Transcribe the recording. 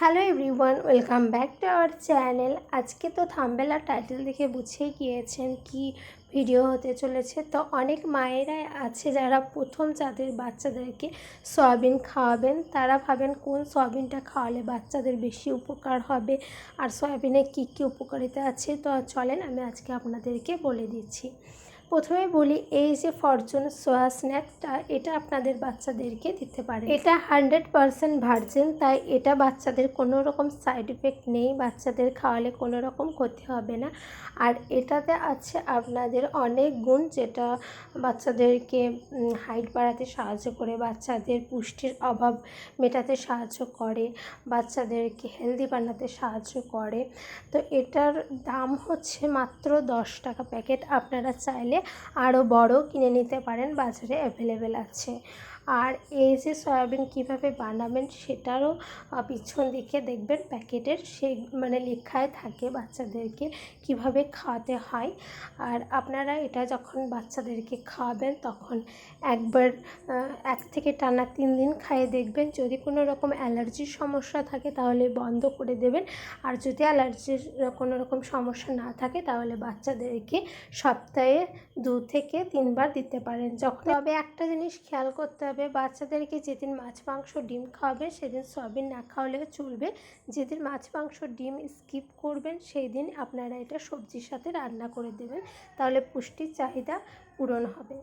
Hello everyone, welcome back to our channel. আজকে তো thumbnail title দেখে বুঝেই গিয়েছেন কি ভিডিও হতে চলেছে। তো অনেক মায়েরাই আছে যারা প্রথম যাদের বাচ্চাদেরকে সয়াবিন খাওয়াবেন, তারা ভাবেন কোন সয়াবিনটা খাওয়ালে বাচ্চাদের বেশি উপকার হবে আর সয়াবিনে কী কী উপকারিতা আছে। তো চলেন আমি আজকে আপনাদেরকে বলে দিচ্ছি। প্রথমে বলি, এই যে ফরচুন সোয়া স্ন্যাকটা এটা আপনাদের বাচ্চাদেরকে দিতে পারে। এটা হান্ড্রেড পারসেন্ট ভার্জিন তাই এটা বাচ্চাদের কোনো রকম সাইড এফেক্ট নেই, বাচ্চাদের খাওয়ালে কোনো রকম ক্ষতি হবে না। আর এটাতে আছে আপনাদের অনেক গুণ, যেটা বাচ্চাদেরকে হাইট বাড়াতে সাহায্য করে, বাচ্চাদের পুষ্টির অভাব মেটাতে সাহায্য করে, বাচ্চাদেরকে হেলদি বানাতে সাহায্য করে। তো এটার দাম হচ্ছে মাত্র দশ টাকা প্যাকেট, আপনারা চাইলে আরও বড় কিনে নিতে পারেন বাজারে অ্যাভেলেবেল আছে। আর এই যে সয়াবিন কীভাবে বানাবেন সেটারও পিছন দিকে দেখবেন প্যাকেটের সেই মানে লেখায় থাকে বাচ্চাদেরকে কীভাবে খাওয়াতে হয়। আর আপনারা এটা যখন বাচ্চাদেরকে খাওয়াবেন তখন একবার এক থেকে টানা তিন দিন খাইয়ে দেখবেন। যদি কোনো রকম অ্যালার্জির সমস্যা থাকে তাহলে বন্ধ করে দেবেন। আর যদি অ্যালার্জির কোনো রকম সমস্যা না থাকে তাহলে বাচ্চাদেরকে সপ্তাহে দু থেকে তিনবার দিতে পারেন। যখন তবে একটা জিনিস খেয়াল করতে হবে বাচ্চাদেরকে যেদিন মাছ, মাংস, ডিম খাওয়াবে, সেদিন সয়াবিন না খাওয়ালেও চলবে। যেদিন মাছ, মাংস, ডিম স্কিপ করবেন সেই দিন আপনারা এটা সবজির সাথে রান্না করে দেবেন। তাহলে পুষ্টির চাহিদা পূরণ হবে।